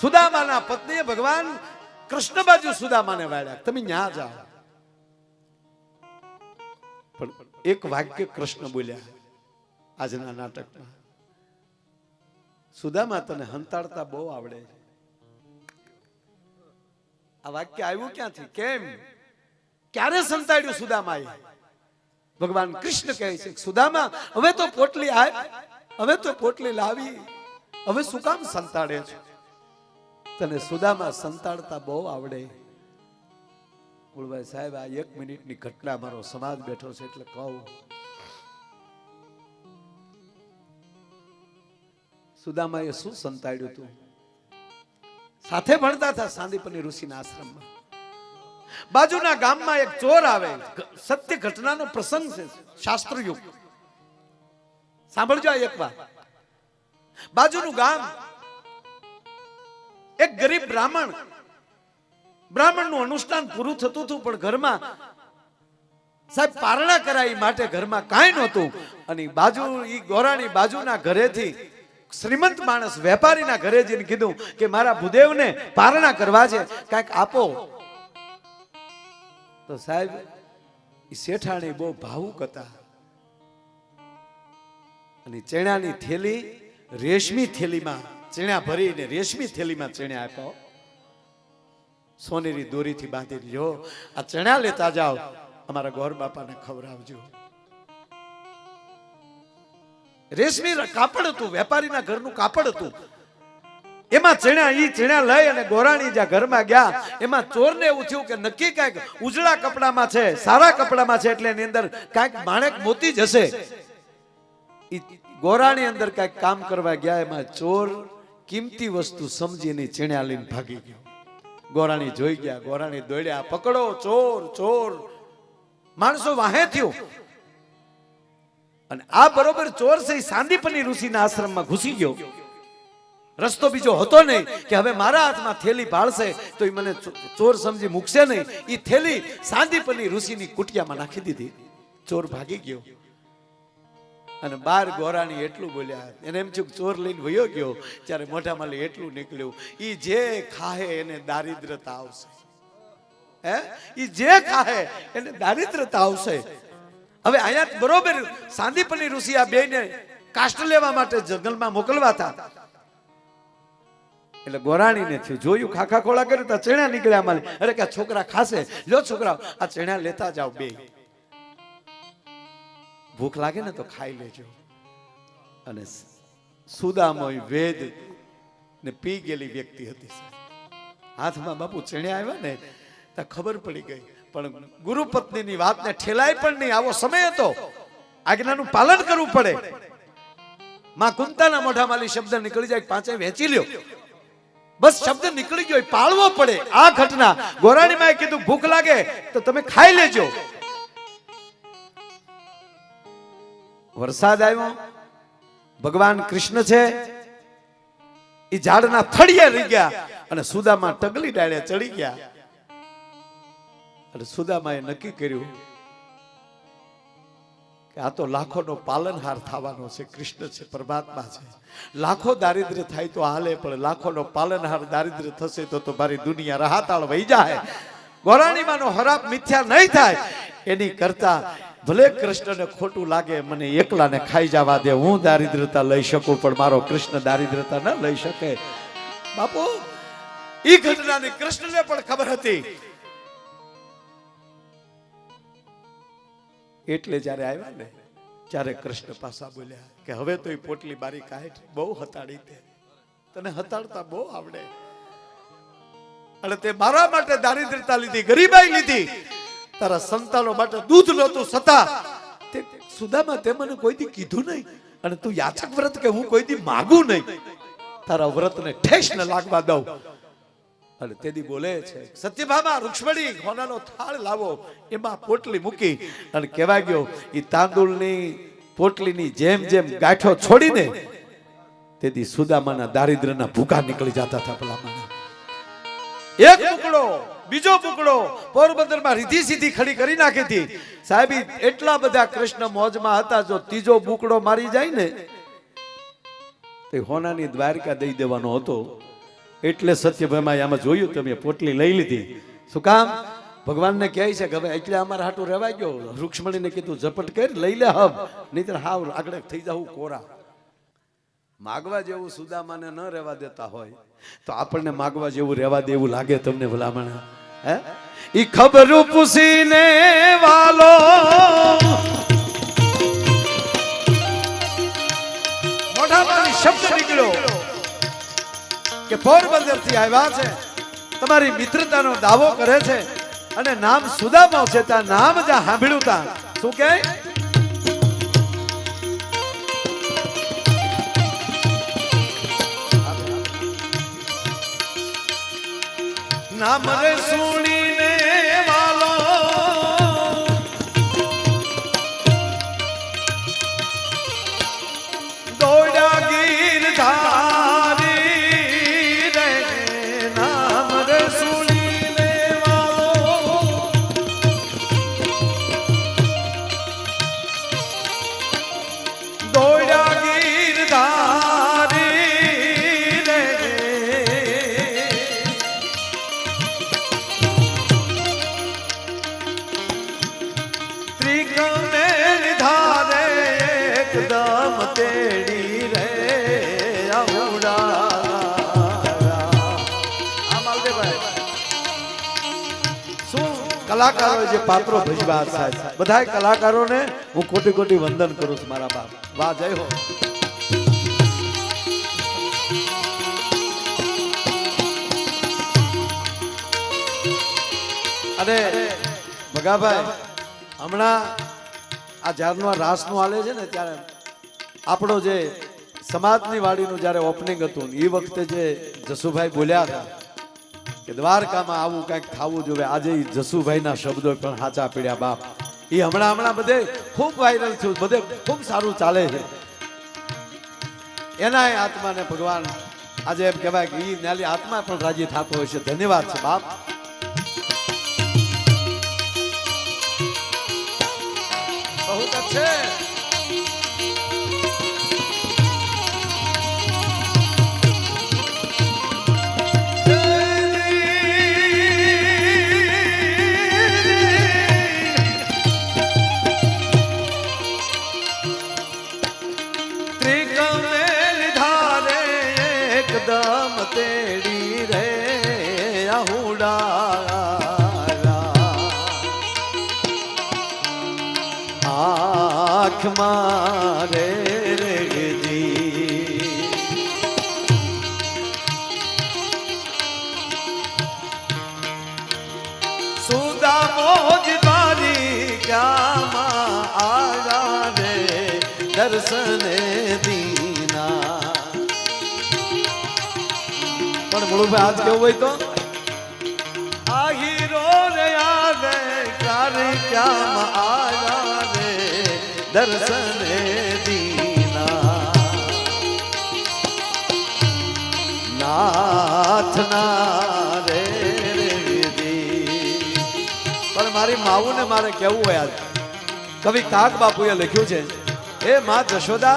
સુદામાના પત્નીએ ભગવાન કૃષ્ણ બાજુ સુદામાને વાળ્યા, તમે ન્યા જાઓ. પણ એક વાક્ય કૃષ્ણ બોલ્યા આજના નાટકમાં, સુદામા તને હંતાડતા બહુ આવડે આ વાક્ય આવ્યું ક્યાંથી? કેમ? ક્યારે સંતાડ્યું સુદામાએ? ભગવાન કૃષ્ણ કહે છે, સુદામા, હવે તો પોટલી આવ હવે તો પોટલી લાવી, હવે શું કામ સંતાડે છે? તને સુદામાં સંતાડતા બહુ આવડે. કુળભાઈ સાહેબ, આ એક મિનિટની ઘટના મારો સમાજ બેઠો છે એટલે કહું. સુદામાએ શું સંતાડ્યું તું? સાથે ભણતા હતા સાંદીપની ઋષિના આશ્રમમાં. બાજુના ગામમાં એક ચોર આવે. સત્ય ઘટનાનો પ્રસંગ છે. શાસ્ત્રયુગ. સાંભળજો એક વાર બાજુનું ગામ એક ગરીબ બ્રાહ્મણ. બ્રાહ્મણનું અનુષ્ઠાન પૂરું થતું હતું, પણ ઘરમાં સાહેબ પારણા કરાવી માટે ઘરમાં કાંઈ નહોતું. અને બાજુ, ઈ ગોરાણી બાજુના ઘરેથી શ્રીમંત માણસ વેપારીના ઘરે જઈને કીધું કે મારા ભૂદેવને પારણા કરવા છે. કાંઈક આપો. તો સાહેબ શેઠાણી બહુ ભાવુક હતા. અને ચેણાની થેલી રેશમી થેલીમાં ચેણા ભરીને રેશમી થેલીમાં ચેણા આપ્યો સોનેરી દોરીથી બાંધી લ્યો. આ ચણા લેતા જાઓ. અમારા ગોર બાપાને ખવડાવજો. રેશમી કાપડ હતું, વેપારીના ઘરનું કાપડ હતું. એમાં ચણા ઈ ચણા લઈ અને ગોરાણી જ્યાં ઘરમાં ગયા, એમાં ચોરને એવું થયું કે નક્કી કાંઈક ઉજળા કપડામાં છે, સારા કપડામાં છે, એટલે એની અંદર કાંઈક માણેક મોતી જ હશે. ગોરાણી અંદર કાંઈક કામ કરવા ગયા, એમાં ચોર કિંમતી વસ્તુ સમજીને ચીણ્યા લઈને ભાગી ગયો. ગોરાણી જોઈ ગયા, ગોરાણી દોડ્યા, પકડો, ચોર ચોર. માણસો વાહે થયો. અને આ બરોબર ચોર છે સાંદીપની ઋષિના આશ્રમમાં ઘૂસી ગયો. રસ્તો બીજો હતો નહીં કે હવે મારા હાથમાં થેલી ભાળશે તો એ મને ચોર સમજી મૂકશે નહીં. એ થેલી સાંદીપની ઋષિની કુટિયામાં નાખી દીધી. ચોર ભાગી ગયો. અને બાર ગોરાણી એટલું બોલ્યા એને એમ થયું ચોર લઈને વયો ગયો, ત્યારે મોઢામાં લઈ એટલું નીકળ્યું. એ જે ખાહે એને દારિદ્રતા આવશે. હે? એ જે ખાહે એને દારિદ્રતા આવશે. હવે અહીંયા બરોબર સાંદીપની ઋષિ આ બેને કાષ્ટ લેવા માટે જંગલમાં મોકલવા હતા. એટલે ગોરાણીને થયું, જોયું, ખાખા ખોળા કર્યું ચણા નીકળ્યા મારે અરે કે છોકરા ખાશે. લો છોકરા આ ચણા લેતા જાઓ બે ભૂખ લાગે ને તો ખાઈ લેજો. અને સુદામય વેદ ને પી ગયેલી વ્યક્તિ હતી હાથમાં બાપુ ચણ્યા આવ્યા ને તો ખબર પડી ગઈ. પણ ગુરુ પત્નીની વાતને ઠેલાય પણ નહીં. આવો સમય હતો. આજ્ઞાનું પાલન કરવું પડે. માં કુંતાના મોઢામાંથી શબ્દ નીકળી જાય પાંચે વેચી લ્યો. બસ શબ્દ નીકળી ગયો પાળવો પડે. આ ઘટના ગોરાણીમાં કીધું ભૂખ લાગે તો તમે ખાઈ લેજો. વરસાદ આવ્યો. ભગવાન કૃષ્ણ છે. એ ઝાડના થળિયા રહી ગયા અને સુદામા ટગલી ડાળે ચડી ગયા. અને સુદામાએ નક્કી કર્યું આ તો લાખોનો પાલનહાર થવાનો છે. કૃષ્ણ છે, પરમાત્મા છે. લાખો દારિદ્ર્ય થાય તો હાલે, પણ લાખોનો પાલનહાર દારિદ્ર્ય થશે તો તો મારી દુનિયા રાહતાળ વહી જાય. ગોરાણીમાંનો હરાપ મિથ્યા નહીં થાય. એની કરતા ભલે કૃષ્ણને ખોટું લાગે, મને એકલાને ખાઈ જવા દે, હું દારિદ્રતા લઈ શકું, પણ મારો કૃષ્ણ દારિદ્રતા ન લઈ શકે. બાપુ, ઈ ઘટનાની કૃષ્ણને પણ ખબર હતી. એટલે જ્યારે આવ્યા ને, ત્યારે કૃષ્ણ પાસા બોલ્યા કે, હવે તો એ પોટલી બારી કાઢ બહુ હતાડી તે તને હતાડતા બહુ આવડે. અને તે મારા માટે દારિદ્રતા લીધી, ગરીબાઈ લીધી. તારા સંતાનો માટે દૂધ નહોતું સતા. તે સુદામા તે મને કોઈ કીધું નહીં. અને તું યાચક વ્રત કે હું કોઈ માગું નહીં. તારા વ્રતને ઠેસ ન લાગવા દઉં. અને તેદી બોલે છે સત્યભામા રૂક્ષ્મણી હોનાનો થાળ લાવો. એમાં પોટલી મૂકી અને કહેવા ગયો એ તાંદુળની પોટલીની જેમ જેમ ગાંઠો છોડીને તેથી સુદામાના દારિદ્ર્યના ભૂકા નીકળી જતા હતા પેલા એક ટુકડો બીજો ટુકડો પોરબંદરમાં રીધી સીધી ખડી કરી નાખી હતી. સાહેબ એટલા બધા કૃષ્ણ મોજમાં હતા, જો ત્રીજો બુકડો મારી જાય ને, તે હોનાની દ્વારકા દઈ દેવાનો હતો. એટલે સત્યભામાં આમાં જોયું તમે પોટલી લઈ લીધી. શું કામ? ભગવાનને કહે છે કે હવે એટલે અમારા હાટું રહેવા ગયો રૂક્ષ્મણીને કીધું, ઝપટ કર, લઈ લે હબ નહીતર હાવ આગળ થઈ જાવું કોરા. માગવા જેવું સુદામાને ન રહેવા દેતા હોય, તો આપણને માગવા જેવું રહેવા દેવું લાગે તમને ભલામણ? ઈ ખબર પૂછીને વાલો. શબ્દ નીકળ્યો કે પોરબંદરથી આવ્યા છે. તમારી મિત્રતાનો દાવો કરે છે અને નામ સુદામા છે, ત્યાં નામ જ્યાં સાંભળ્યું ત્યાં શું કે? નામ રે સુણીને કલાકારો જે પાત્રો ભજવા સાહેબ બધા કલાકારોને હું કોટી કોટી વંદન કરું છું મારા બાપ. વાહ, જય હો. અને ભગાભાઈ, હમણાં આ જ્યારનું આ રાસનું હાલે છે ને ત્યારે આપણો જે સમાજની વાડીનું જ્યારે ઓપનિંગ હતું એ વખતે જે જસુભાઈ બોલ્યા હતા કે દ્વારકામાં આવું કંઈક થવું જોઈએ. આજે જસુભાઈના શબ્દો પણ સાચા પીડ્યા, બાપ. એ હમણાં હમણાં બધે ખૂબ વાયરલ થયું, બધે ખૂબ સારું ચાલે છે. એનાય આત્માને ભગવાન આજે એમ કહેવાય કે એ નાલી આત્મા પણ રાજી થતો હોય છે. ધન્યવાદ છે, બાપ. બહુ છે. એકદમ તેડી રે આહુડા આંખ મારે દર્શન દી પણ હાથ કેવું હોય તો? આ હીરો રે આવે ક્યામાં આયા રે? દીના નાથના રે. પણ મારી માવુને મારે કેવું હોય આજ? કવિ કાક બાપુએ લખ્યું છે એ માં જશોદા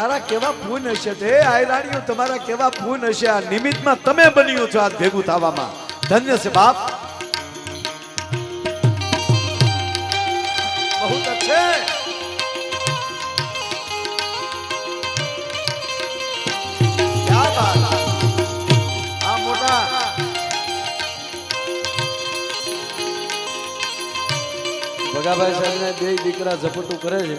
તારા કેવા પૂન હશે તે? આયરાણીઓ તમારા કેવા પૂન હશે? આ નિમિત્તમાં તમે બન્યું છો આ ભેગું થવામાં. ધન્ય છે બાપ. ભગાભાઈ સાહેબ ને બે દીકરા ઝપટું કરે છે.